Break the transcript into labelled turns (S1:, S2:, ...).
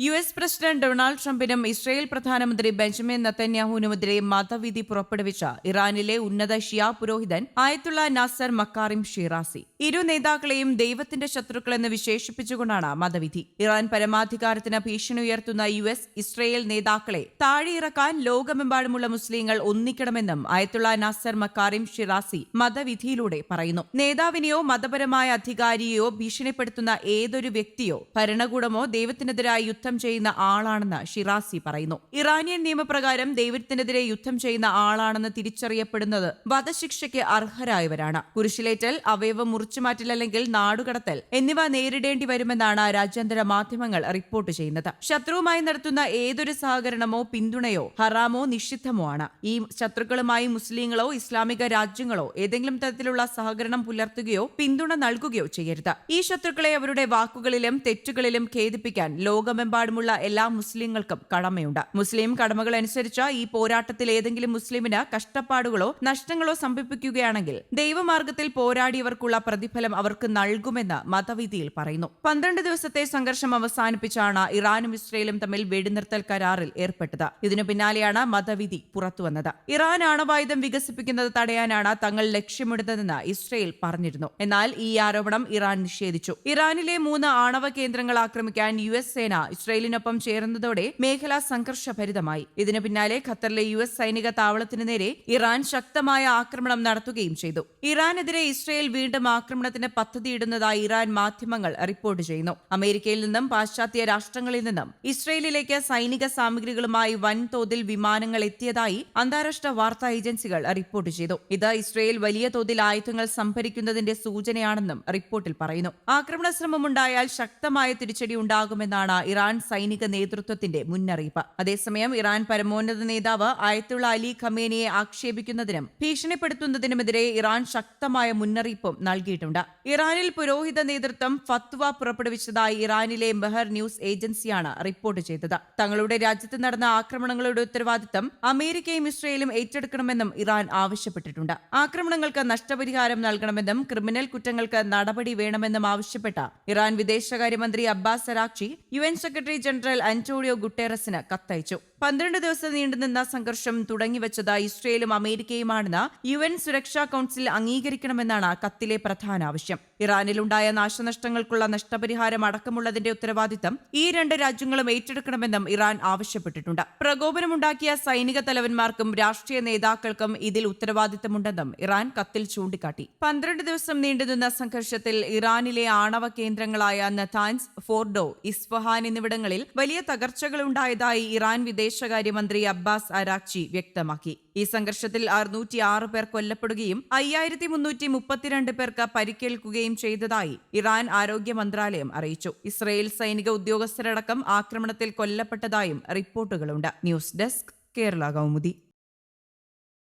S1: U S president Donald ട്രംപിനും Israel പ്രധാനമന്ത്രി Benjamin നത്തന്യാഹുവിനുമെതിരെ മതവിധി പുറപ്പെടുവിച്ച ഇറാനിലെ ഉന്നത ഷിയാ പുരോഹിതൻ ആയത്തുള്ള നാസർ മക്കാറിം ഷിറാസി. ഇരു നേതാക്കളെയും ദൈവത്തിന്റെ ശത്രുക്കളെന്ന് വിശേഷിപ്പിച്ചുകൊണ്ടാണ് മതവിധി. ഇറാൻ പരമാധികാരത്തിന് ഭീഷണി ഉയർത്തുന്ന യു എസ് ഇസ്രയേൽ നേതാക്കളെ താഴെയിറക്കാൻ ലോകമെമ്പാടുമുള്ള മുസ്ലിങ്ങൾ ഒന്നിക്കണമെന്നും ആയത്തുള്ള നാസർ മക്കാറിം ഷിറാസി മതവിധിയിലൂടെ പറയുന്നു. നേതാവിനെയോ മതപരമായ അധികാരിയെയോ ഭീഷണിപ്പെടുത്തുന്ന ഏതൊരു വ്യക്തിയോ ഭരണകൂടമോ ദൈവത്തിനെതിരായി യുദ്ധം ചെയ്യുന്ന ആളാണെന്ന് ഷിറാസി പറയുന്നു. ഇറാനിയൻ നിയമപ്രകാരം ദൈവത്തിനെതിരെ യുദ്ധം ചെയ്യുന്ന ആളാണെന്ന് തിരിച്ചറിയപ്പെടുന്നത് വധശിക്ഷയ്ക്ക് അർഹരായവരാണ്. കുരിശിലേറ്റൽ അവയവം മുറിച്ചുമാറ്റൽ അല്ലെങ്കിൽ നാടുകടത്തൽ എന്നിവ നേരിടേണ്ടി വരുമെന്നാണ് രാജ്യാന്തര മാധ്യമങ്ങൾ റിപ്പോർട്ട് ചെയ്യുന്നത്. ശത്രുവുമായി നടത്തുന്ന ഏതൊരു സഹകരണമോ പിന്തുണയോ ഹറാമോ നിഷിദ്ധമോ ആണ്. ഈ ശത്രുക്കളുമായി മുസ്ലിങ്ങളോ ഇസ്ലാമിക രാജ്യങ്ങളോ ഏതെങ്കിലും തരത്തിലുള്ള സഹകരണം പുലർത്തുകയോ പിന്തുണ നൽകുകയോ ചെയ്യരുത്. ഈ ശത്രുക്കളെ അവരുടെ വാക്കുകളിലും തെറ്റുകളിലും ഖേദിപ്പിക്കാൻ ലോകമെമ്പാടുമുള്ള എല്ലാ മുസ്ലിങ്ങൾക്കും കടമയുണ്ട്. മുസ്ലിം കടമകൾ അനുസരിച്ച് ഈ പോരാട്ടത്തിൽ ഏതെങ്കിലും മുസ്ലിമിന് കഷ്ടപ്പാടുകളോ നഷ്ടങ്ങളോ സംഭവിപ്പിക്കുകയാണെങ്കിൽ ദൈവമാർഗത്തിൽ പോരാടിയവർക്കുള്ള പ്രതിഫലം അവർക്ക് നൽകുമെന്ന് മതവിധിയിൽ പറയുന്നു. പന്ത്രണ്ട് ദിവസത്തെ സംഘർഷം അവസാനിപ്പിച്ചാണ് ഇറാനും ഇസ്രയേലും തമ്മിൽ വെടിനിർത്തൽ കരാറിൽ ഏർപ്പെട്ടത്. ഇതിനു പിന്നാലെയാണ് മതവിധി പുറത്തുവന്നത്. ഇറാൻ ആണവായുധം വികസിപ്പിക്കുന്നത് തടയാനാണ് തങ്ങൾ ലക്ഷ്യമിടുന്നതെന്ന് ഇസ്രയേൽ പറഞ്ഞിരുന്നു. എന്നാൽ ഈ ആരോപണം ഇറാൻ നിഷേധിച്ചു. ഇറാനിലെ മൂന്ന് ആണവ കേന്ദ്രങ്ങൾ ആക്രമിക്കാൻ യു എസ് സേന ഇസ്രയേലിനൊപ്പം ചേർന്നതോടെ മേഖല സംഘർഷഭരിതമായി ഇതിനു പിന്നാലെ ഖത്തറിലെ യു എസ് സൈനിക താവളത്തിനു നേരെ ഇറാൻ ശക്തമായ ആക്രമണം നടത്തുകയും ചെയ്തു. ഇറാനെതിരെ ഇസ്രയേൽ വീണ്ടും ആക്രമണത്തിന് പദ്ധതിയിടുന്നതായി ഇറാൻ മാധ്യമങ്ങൾ റിപ്പോർട്ട് ചെയ്യുന്നു. അമേരിക്കയിൽ നിന്നും പാശ്ചാത്യ രാഷ്ട്രങ്ങളിൽ നിന്നും ഇസ്രയേലിലേക്ക് സൈനിക സാമഗ്രികളുമായി വൻതോതിൽ വിമാനങ്ങൾ എത്തിയതായി അന്താരാഷ്ട്ര വാർത്താ ഏജൻസികൾ റിപ്പോർട്ട് ചെയ്തു. ഇത് ഇസ്രയേൽ വലിയ തോതിൽ ആയുധങ്ങൾ സംഭരിക്കുന്നതിന്റെ സൂചനയാണെന്നും റിപ്പോർട്ടിൽ പറയുന്നു. ആക്രമണ ശ്രമമുണ്ടായാൽ ശക്തമായ തിരിച്ചടി ഉണ്ടാകുമെന്നാണ് ഇറാൻ സൈനിക നേതൃത്വത്തിന്റെ മുന്നറിയിപ്പ്. അതേസമയം ഇറാൻ പരമോന്നത നേതാവ് ആയത്തുള്ള അലി ഖമേനിയെ ആക്ഷേപിക്കുന്നതിനും ഭീഷണിപ്പെടുത്തുന്നതിനുമെതിരെ ഇറാൻ ശക്തമായ മുന്നറിയിപ്പും നൽകിയിട്ടുണ്ട്. ഇറാനിൽ പുരോഹിത നേതൃത്വം ഫത്വ പുറപ്പെടുവിച്ചതായി ഇറാനിലെ മെഹർ ന്യൂസ് ഏജൻസിയാണ് റിപ്പോർട്ട് ചെയ്തത്. തങ്ങളുടെ രാജ്യത്ത് നടന്ന ആക്രമണങ്ങളുടെ ഉത്തരവാദിത്തം അമേരിക്കയും ഇസ്രയേലും ഏറ്റെടുക്കണമെന്നും ഇറാൻ ആവശ്യപ്പെട്ടിട്ടുണ്ട്. ആക്രമണങ്ങൾക്ക് നഷ്ടപരിഹാരം നൽകണമെന്നും ക്രിമിനൽ കുറ്റങ്ങൾക്ക് നടപടി വേണമെന്നും ആവശ്യപ്പെട്ട ഇറാൻ വിദേശകാര്യമന്ത്രി Abbas Araghchi U N secretary general Antonio ഗുട്ടേറസിന് കത്തയച്ചു പന്ത്രണ്ട് ദിവസം നീണ്ടുനിന്ന സംഘർഷം തുടങ്ങിവച്ചത് ഇസ്രയേലും അമേരിക്കയുമാണെന്ന് യു എൻ സുരക്ഷാ കൌൺസിൽ അംഗീകരിക്കണമെന്നാണ് കത്തിലെ പ്രധാന ആവശ്യം. ഇറാനിലുണ്ടായ നാശനഷ്ടങ്ങൾക്കുള്ള നഷ്ടപരിഹാരം അടക്കമുള്ളതിന്റെ ഉത്തരവാദിത്തം ഈ രണ്ട് രാജ്യങ്ങളും ഏറ്റെടുക്കണമെന്നും ഇറാൻ ആവശ്യപ്പെട്ടിട്ടുണ്ട്. പ്രകോപനമുണ്ടാക്കിയ സൈനിക തലവന്മാർക്കും രാഷ്ട്രീയ നേതാക്കൾക്കും ഇതിൽ ഉത്തരവാദിത്തമുണ്ടെന്നും ഇറാൻ കത്തിൽ ചൂണ്ടിക്കാട്ടി. പന്ത്രണ്ട് ദിവസം നീണ്ടുനിന്ന സംഘർഷത്തിൽ ഇറാനിലെ ആണവ കേന്ദ്രങ്ങളായ നഥാൻസ് ഫോർഡോ ഇസ്ഫഹാൻ എന്നിവിടങ്ങളിൽ വലിയ തകർച്ചകളുണ്ടായതായി ഇറാൻ വിദേശകാര്യമന്ത്രി അബ്ബാസ് അരാക്ചി വ്യക്തമാക്കി. ഈ സംഘർഷത്തിൽ അറുന്നൂറ്റി ആറ് പേർ കൊല്ലപ്പെടുകയും അയ്യായിരത്തി മുന്നൂറ്റി മുപ്പത്തിരണ്ട് പേർക്ക് പരിക്കേൽക്കുകയും ചെയ്തതായി ഇറാൻ ആരോഗ്യ മന്ത്രാലയം അറിയിച്ചു. ഇസ്രയേൽ സൈനിക ഉദ്യോഗസ്ഥരടക്കം ആക്രമണത്തിൽ കൊല്ലപ്പെട്ടതായും റിപ്പോർട്ടുകളുണ്ട്. News desk Kerala Kaumudi.